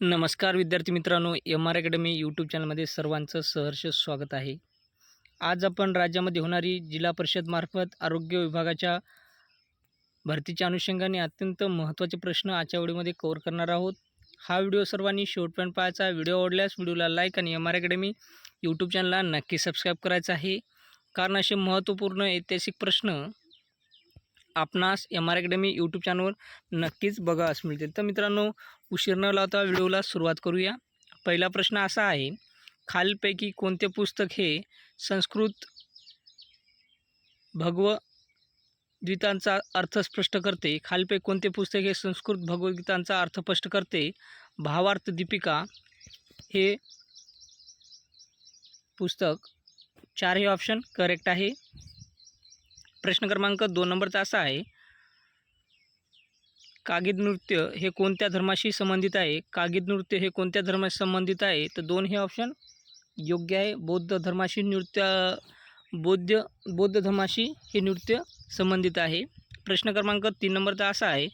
नमस्कार विद्यार्थी मित्रांनो एम आर अकॅडमी यूट्यूब चॅनलमध्ये सर्वांचं सहर्ष स्वागत आहे. आज आपण राज्यामध्ये होणारी जिल्हा परिषदमार्फत आरोग्य विभागाच्या भरतीच्या अनुषंगाने अत्यंत महत्त्वाचे प्रश्न आजच्या व्हिडिओमध्ये कव्हर करणार आहोत. हा व्हिडिओ सर्वांनी शेवटपर्यंत पाहायचा. व्हिडिओ आवडल्यास व्हिडिओला लाईक आणि एम आर अकॅडमी यूट्यूब चॅनलला नक्की सबस्क्राईब करायचं आहे. कारण असे महत्त्वपूर्ण ऐतिहासिक प्रश्न आपणास एम आर अकॅडमी यूट्यूब चॅनलवर नक्कीच बघावयास मिळतील तर मित्रांनो उशीर न लावता व्हिडिओला सुरुवात करूया. पहिला प्रश्न असा आहे खालपैकी कोणते पुस्तक हे संस्कृत भगवद्गीतांचा अर्थ स्पष्ट करते? खालपैकी कोणते पुस्तक हे संस्कृत भगवद्गीतांचा अर्थ स्पष्ट करते? भावार्थ दीपिका हे पुस्तक चार हे ऑप्शन करेक्ट आहे. प्रश्न क्रमांक दोन नंबरचा असा आहे कागिद नृत्य हे कोणत्या धर्माशी संबंधित आहे? कागिद नृत्य हे कोणत्या धर्माशी संबंधित आहे? तर दोन हे ऑप्शन योग्य आहे. बौद्ध धर्माशी नृत्य बौद्ध बौद्ध धर्माशी हे नृत्य संबंधित आहे. प्रश्न क्रमांक तीन नंबरचा असा आहे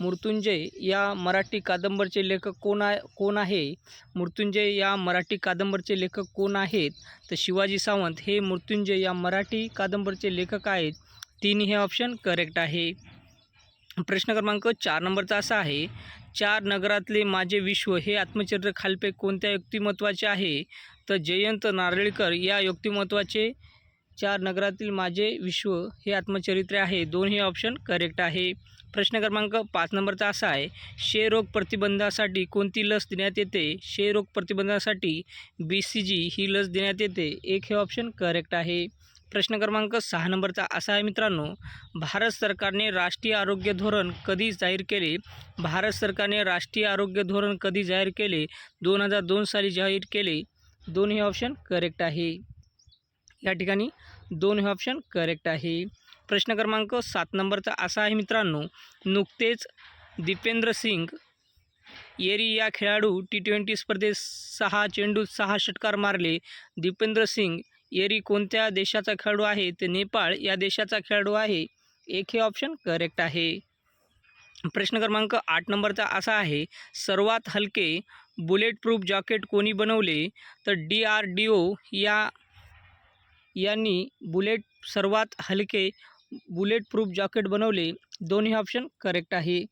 मृत्युंजय या मराठी कादंबरचे लेखक कोण आहे कोण आहे? मृत्युंजय या मराठी कादंबरचे लेखक कोण आहेत? तर शिवाजी सावंत हे मृत्युंजय या मराठी कादंबरचे लेखक आहेत. तीन हे ऑप्शन करेक्ट आहे. प्रश्न क्रमांक चार नंबरचा असा आहे चार नगरातले माझे विश्व हे आत्मचरित्र खालपे कोणत्या व्यक्तिमत्वाचे आहे? तर जयंत नारळीकर या व्यक्तिमत्वाचे चार नगरातील माझे विश्व हे आत्मचरित्र आहे. दोन हे ऑप्शन करेक्ट आहे. प्रश्न क्रमांक पाच नंबरचा असा आहे क्षयरोग प्रतिबंधासाठी कोणती लस देण्यात येते? क्षयरोग प्रतिबंधासाठी बी सी जी ही लस देण्यात येते. एक हे ऑप्शन करेक्ट आहे. प्रश्न क्रमांक सहा नंबरचा असा आहे मित्रांनो भारत सरकारने राष्ट्रीय आरोग्य धोरण कधी जाहीर केले? भारत सरकारने राष्ट्रीय आरोग्य धोरण कधी जाहीर केले? दोन हजार दोन साली जाहीर केले. दोन हे ऑप्शन करेक्ट आहे. या ठिकाणी दोन हे ऑप्शन करेक्ट आहे. प्रश्न क्रमांक सात नंबरचा असा आहे मित्रांनो नुकतेच दीपेंद्र सिंग येरी या खेळाडू टी ट्वेंटी स्पर्धेत सहा चेंडूत सहा षटकार मारले. दीपेंद्र सिंग एरी कोणत्या देशाचा खेळाडू आहे? ते नेपाळ या देशाचा खेळाडू आहे. एक हे ऑप्शन करेक्ट आहे. प्रश्न क्रमांक आठ नंबरचा असा आहे सर्वात हलके बुलेट प्रूफ जॉकेट कोणी बनवले? तर डी आर डी ओ या यांनी बुलेट सर्वात हलके बुलेट प्रूफ जॉकेट बनवले. दोन्ही ऑप्शन करेक्ट आहे.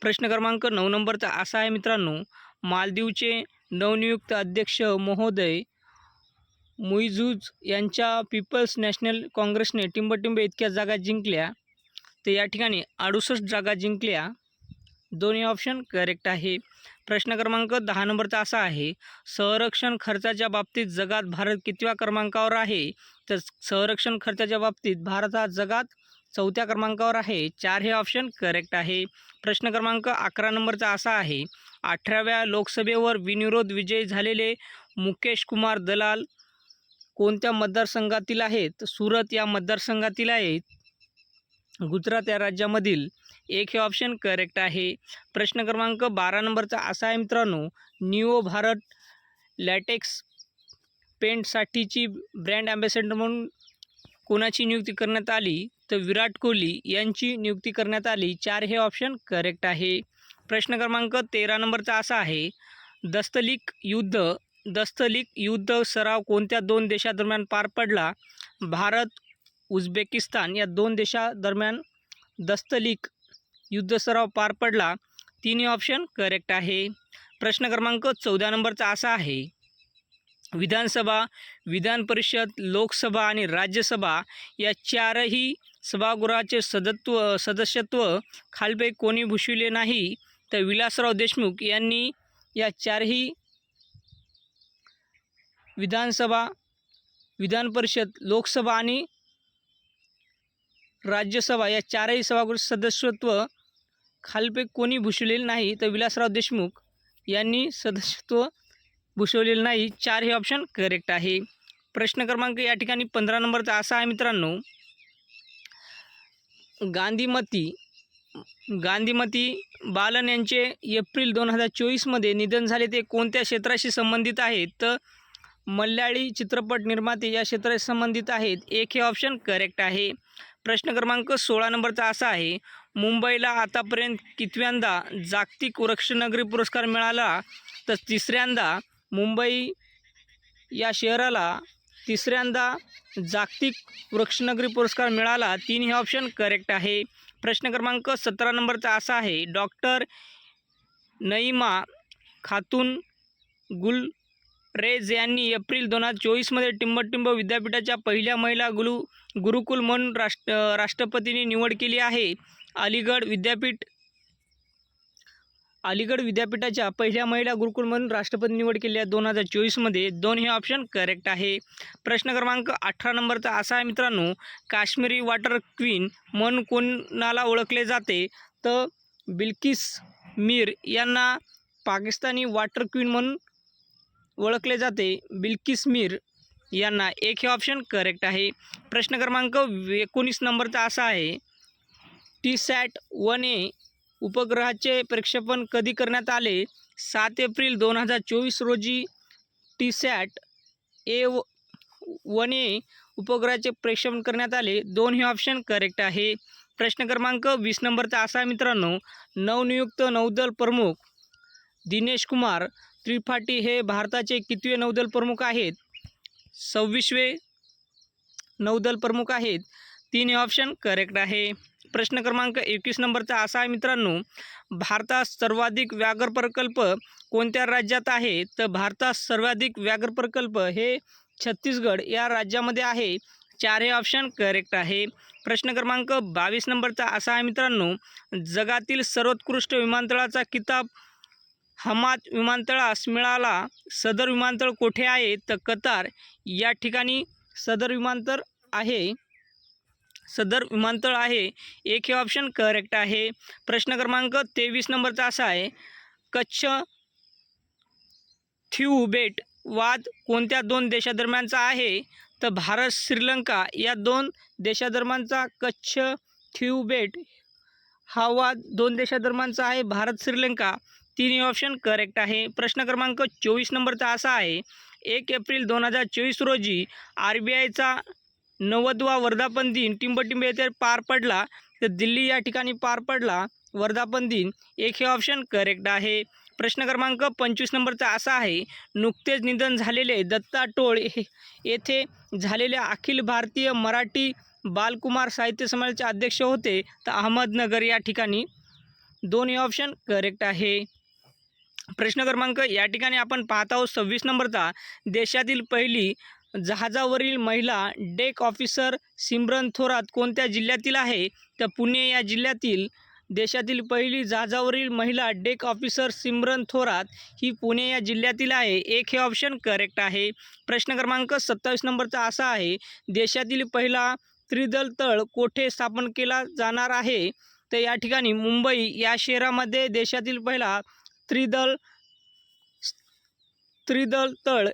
प्रश्न क्रमांक नऊ नंबरचा असा आहे मित्रांनो मालदीवचे नवनियुक्त अध्यक्ष महोदय मुईझूज यांच्या पीपल्स नॅशनल काँग्रेसने टिंबटिंब इतक्या जागा जिंकल्या तर या ठिकाणी अडुसष्ट जागा जिंकल्या. दोन्ही ऑप्शन करेक्ट आहे. प्रश्न क्रमांक दहा नंबरचा असा आहे संरक्षण खर्चाच्या बाबतीत जगात भारत कितव्या क्रमांकावर आहे? तर संरक्षण खर्चाच्या बाबतीत भारत हा जगात चौथ्या क्रमांकावर आहे. चार हे ऑप्शन करेक्ट आहे. प्रश्न क्रमांक अकरा नंबरचा असा आहे अठराव्या लोकसभेवर बिनविरोध विजयी झालेले मुकेश कुमार दलाल कोणत्या मतदारसंघातील आहेत? सुरत या मतदारसंघातील आहेत. गुजरात या राज्यामधील एक हे ऑप्शन करेक्ट आहे. प्रश्न क्रमांक बारा नंबरचा असा आहे मित्रांनो निओ भारत लॅटेक्स पेंटसाठीची ब्रँड ॲम्बॅसेडर म्हणून कोणाची नियुक्ती करण्यात आली? तर विराट कोहली यांची नियुक्ती करण्यात आली. चार हे ऑप्शन करेक्ट आहे. प्रश्न क्रमांक तेरा नंबरचा असा आहे दस्तलिक युद्ध दस्तलिक युद्ध सराव कोणत्या दोन देशादरम्यान पार पडला? भारत उझबेकिस्तान या दोन देशादरम्यान दस्तलिक युद्ध सराव पार पडला. तिन्ही ऑप्शन करेक्ट आहे. प्रश्न क्रमांक चौदा नंबरचा असा आहे विधानसभा विधान परिषद लोकसभा आणि राज्यसभा या चारही सभागृहाचे सदत्व सदस्यत्व खालपैकी कोणी भूषविले नाही? तर विलासराव देशमुख यांनी या चारही विधानसभा विधान परिषद लोकसभा आणि राज्यसभा या चारही सभागृह सदस्यत्व खालपैकी कोणी भूषवलेले नाही तर विलासराव देशमुख यांनी सदस्यत्व भूषवलेलं नाही चार हे ऑप्शन करेक्ट आहे. प्रश्न क्रमांक या ठिकाणी पंधरा नंबरचा असा आहे मित्रांनो गांधीमती गांधीमती बालन यांचे एप्रिल दोन हजार चोवीसमध्ये निधन झाले. ते कोणत्या क्षेत्राशी संबंधित आहेत? तर मल्याळी चित्रपट निर्माते या क्षेत्राशी संबंधित आहेत. एक हे ऑप्शन करेक्ट आहे. प्रश्न क्रमांक सोळा नंबरचा असा आहे. मुंबईला आतापर्यंत कितव्यांदा जागतिक वृक्षनगरी पुरस्कार मिळाला? तर तिसऱ्यांदा मुंबई या शहराला तिसऱ्यांदा जागतिक वृक्षनगरी पुरस्कार मिळाला. तीन हे ऑप्शन करेक्ट आहे. प्रश्न क्रमांक सतरा नंबरचा असा आहे. डॉक्टर नईमा खातून गुल रेज यांनी एप्रिल दोन हजार चोवीसमध्ये टिंबटिंब विद्यापीठाच्या पहिल्या महिला गुरु गुरुकुल म्हणून राष्ट्र राष्ट्रपतींनी निवड केली आहे. अलीगड विद्यापीठ अलीगड विद्यापीठाच्या पहिल्या महिला गुरुकुल म्हणून राष्ट्रपती निवड केली आहे. दोन हजार चोवीसमध्ये दोन हे ऑप्शन करेक्ट आहे. प्रश्न क्रमांक अठरा नंबरचा असा आहे मित्रांनो काश्मीरी वॉटर क्वीन म्हणून कोणाला ओळखले जाते? तर बिल्किस मीर यांना पाकिस्तानी वॉटर क्वीन म्हणून ओळखले जाते. बिल्किस मीर यांना एक हे ऑप्शन करेक्ट आहे. प्रश्न क्रमांक एकोणीस नंबरचा असा आहे. टी सॅट वन ए उपग्रहाचे प्रक्षेपण कधी करण्यात आले? सात एप्रिल दोन हजार चोवीस रोजी टी सॅट ए वन ए उपग्रहाचे प्रक्षेपण करण्यात आले. दोन हे ऑप्शन करेक्ट आहे. प्रश्न क्रमांक वीस नंबरचा असा मित्रांनो. नवनियुक्त नौदल प्रमुख दिनेश कुमार त्रिपाठी हे भारताचे कितवे नौदल प्रमुख आहेत? सव्वीसवे नौदल प्रमुख आहेत. तीन हे ऑप्शन करेक्ट आहे. प्रश्न क्रमांक एकवीस नंबरचा असा आहे मित्रांनो भारतात सर्वाधिक व्याघ्र प्रकल्प कोणत्या राज्यात आहे? तर भारतात सर्वाधिक व्याघ्र प्रकल्प हे छत्तीसगड या राज्यामध्ये आहे. चार हे ऑप्शन करेक्ट आहे. प्रश्न क्रमांक बावीस नंबरचा असा आहे मित्रांनो जगातील सर्वोत्कृष्ट विमानतळाचा किताब हमाद विमानतळास मिळाला. सदर विमानतळ कोठे आहे? तर कतार. या ठिकाणी सदर विमानतळ आहे. सदर विमानतळ आहे. एक हे ऑप्शन करेक्ट आहे. प्रश्न क्रमांक तेवीस नंबरचा असा आहे. कच्छ थ्यू बेट वाद कोणत्या दोन देशादरम्यानचा आहे? तर भारत श्रीलंका या दोन देशादरम्यानचा कच्छ थ्यू बेट हा वाद दोन देशादरम्यानचा आहे. भारत श्रीलंका तिन्ही ऑप्शन करेक्ट आहे. प्रश्न क्रमांक चोवीस नंबरचा असा आहे. एक एप्रिल दोन हजार चोवीस रोजी आर बी आयचा नव्वदवा वर्धापन दिन टिंबटिंब येथे पार पडला तर दिल्ली या ठिकाणी पार पडला. वर्धापन दिन एक हे ऑप्शन करेक्ट आहे. प्रश्न क्रमांक पंचवीस नंबरचा असा आहे नुकतेच निधन झालेले दत्ता टोळ हे येथे झालेल्या अखिल भारतीय मराठी बालकुमार साहित्य समाजाचे अध्यक्ष होते तर अहमदनगर या ठिकाणी दोन हे ऑप्शन करेक्ट आहे. प्रश्न क्रमांक या ठिकाणी आपण पाहत आहोत सव्वीस नंबरचा देशातील पहिली जहाजावरील महिला डेक ऑफिसर सिमरन थोरात कोणत्या जिल्ह्यातील आहे? तर पुणे या जिल्ह्यातील देशातील पहिली जहाजावरील महिला डेक ऑफिसर सिमरन थोरात ही पुणे या जिल्ह्यातील आहे. एक हे ऑप्शन करेक्ट आहे. प्रश्न क्रमांक सत्तावीस नंबरचा असा आहे देशातील पहिला त्रिदल तळ कोठे स्थापन केला जाणार आहे? तर या ठिकाणी मुंबई या शहरामध्ये देशातील पहिला त्रिदल त्रिदल तळ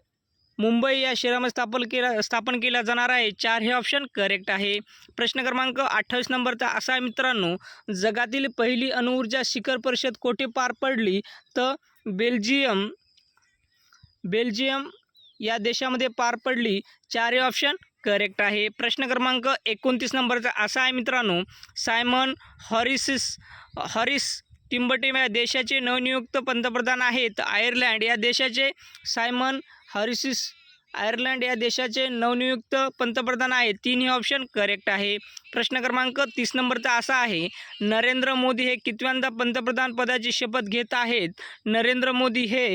मुंबई या शहरामध्ये स्थापन केला स्थापन केला जाणार आहे. चार हे ऑप्शन करेक्ट आहे. प्रश्न क्रमांक अठ्ठावीस नंबरचा असा आहे मित्रांनो. जगातील पहिली अणुऊर्जा शिखर परिषद कोठे पार पडली? तर बेल्जियम बेल्जियम या देशामध्ये पार पडली. चार हे ऑप्शन करेक्ट आहे. प्रश्न क्रमांक एकोणतीस नंबरचा असा आहे मित्रांनो. सायमन हॉरिसिस हॉरिस टिंबटिम या देशाचे नवनियुक्त पंतप्रधान आहेत. आयर्लंड या देशाचे सायमन हॉरिसिस आयर्लंड या देशाचे नवनियुक्त पंतप्रधान आहेत. तीनही ऑप्शन करेक्ट आहे. प्रश्न क्रमांक तीस नंबरचा असा आहे नरेंद्र मोदी हे कितव्यांदा पंतप्रधान पदाची शपथ घेत आहेत? नरेंद्र मोदी हे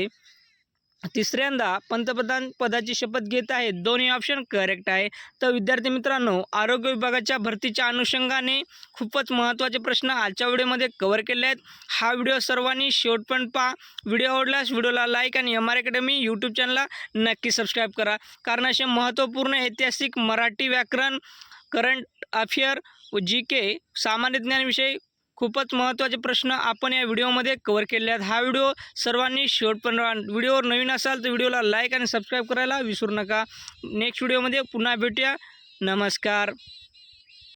तिसऱ्यांदा पंतप्रधान पदाची शपथ घेत आहेत. दोन्ही ऑप्शन करेक्ट आहे. तर विद्यार्थी मित्रांनो आरोग्य विभागाच्या भरतीच्या अनुषंगाने खूपच महत्त्वाचे प्रश्न आजच्या व्हिडिओमध्ये कव्हर केले आहेत. हा व्हिडिओ सर्वांनी शेवटपर्यंत पहा. व्हिडिओ आवडल्यास व्हिडिओला लाईक आणि एम आर अकॅडमी यूट्यूब चॅनलला नक्की सबस्क्राईब करा. कारण असे महत्त्वपूर्ण ऐतिहासिक मराठी व्याकरण करंट अफेअर व जी के सामान्य ज्ञानविषयी खूपच महत्त्वाचे प्रश्न आपण या व्हिडिओमध्ये कवर केले आहेत. हा व्हिडिओ सर्वांनी शेवटपर्यंत व्हिडिओवर नवीन असाल तर व्हिडिओला लाईक आणि सबस्क्राईब करायला विसरू नका. नेक्स्ट व्हिडिओमध्ये पुन्हा भेटूया. नमस्कार.